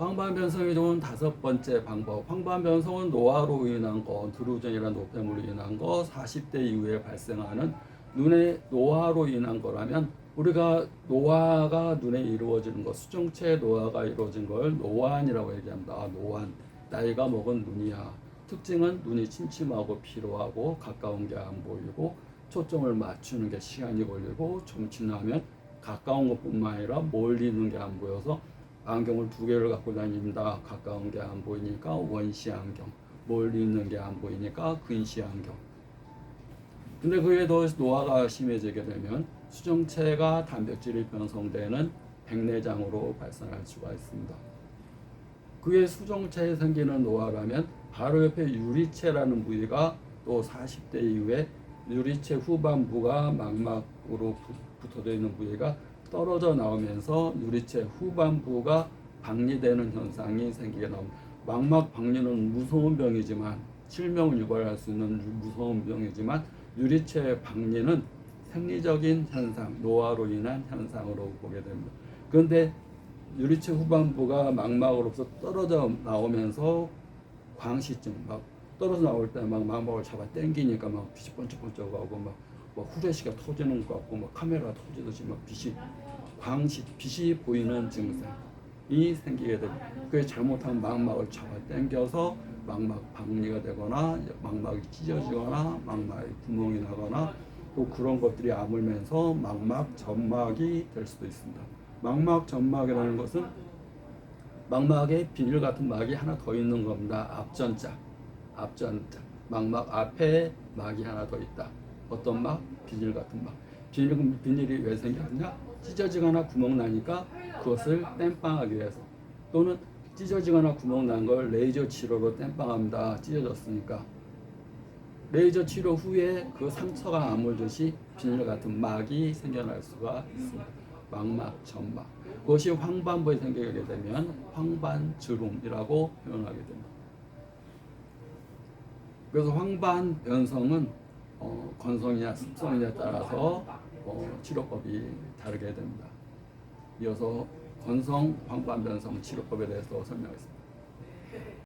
황반 변성이 좋은 다섯 번째 방법. 황반 변성은 노화로 인한 거, 드루전이나 노폐물로 인한 거, 40대 이후에 발생하는 눈의 노화로 인한 거라면 우리가 노화가 눈에 이루어지는 것, 수정체 노화가 이루어진 걸 노안이라고 얘기합니다. 아, 노안. 나이가 먹은 눈이야. 특징은 눈이 침침하고 피로하고 가까운 게 안 보이고 초점을 맞추는 게 시간이 걸리고 좀 지나면 가까운 것뿐만 아니라 멀리 있는 게 안 보여서 안경을 두 개를 갖고 다닙니다. 가까운 게 안 보이니까 원시 안경, 멀리 있는 게 안 보이니까 근시 안경. 근데 그에 더 노화가 심해지게 되면 수정체가 단백질이 변성되는 백내장으로 발생할 수가 있습니다. 그의 수정체에 생기는 노화라면 바로 옆에 유리체라는 부위가 또 40대 이후에 유리체 후반부가 망막으로 부- 붙어져 있는 부위가 떨어져 나오면서 유리체 후반부가 박리되는 현상이 생기게 나옵니다. 망막 박리는 무서운 병이지만 실명을 유발할 수 있는 유- 무서운 병이지만 유리체 박리는 생리적인 현상, 노화로 인한 현상으로 보게 됩니다. 그런데 유리체 후반부가 망막으로부터 떨어져 나오면서 광시증 막 떨어져 나올 때 막 망막을 잡아 당기니까 막 빛이 번쩍번쩍하고 막, 막 후레쉬가 터지는 것 같고 막 카메라가 터지듯이 막 빛이 광시 빛이 보이는 증상이 생기게 됩니다. 그게 잘못하면 망막을 잡아 당겨서 망막 박리가 되거나 망막이 찢어지거나 망막에 구멍이 나거나 또 그런 것들이 아물면서 망막 점막이 될 수도 있습니다. 망막 점막이라는 것은 망막에 비늘 같은 막이 하나 더 있는 겁니다. 앞전자, 앞전자. 망막 앞에 막이 하나 더 있다. 어떤 막? 비늘 같은 막. 비늘, 비늘이 왜 생겼냐? 찢어지거나 구멍 나니까 그것을 땜빵하기 위해서 또는 찢어지거나 구멍 난 걸 레이저 치료로 땜빵합니다. 찢어졌으니까. 레이저 치료 후에 그 상처가 아물듯이 비늘 같은 막이 생겨날 수가 있습니다. 망막, 점막. 그것이 황반부에 생기게 되면 황반주름이라고 표현하게 됩니다. 그래서 황반 변성은 어, 건성이냐 습성이냐에 따라서 어, 치료법이 다르게 됩니다. 이어서 건성 황반 변성 치료법에 대해서 설명하겠습니다.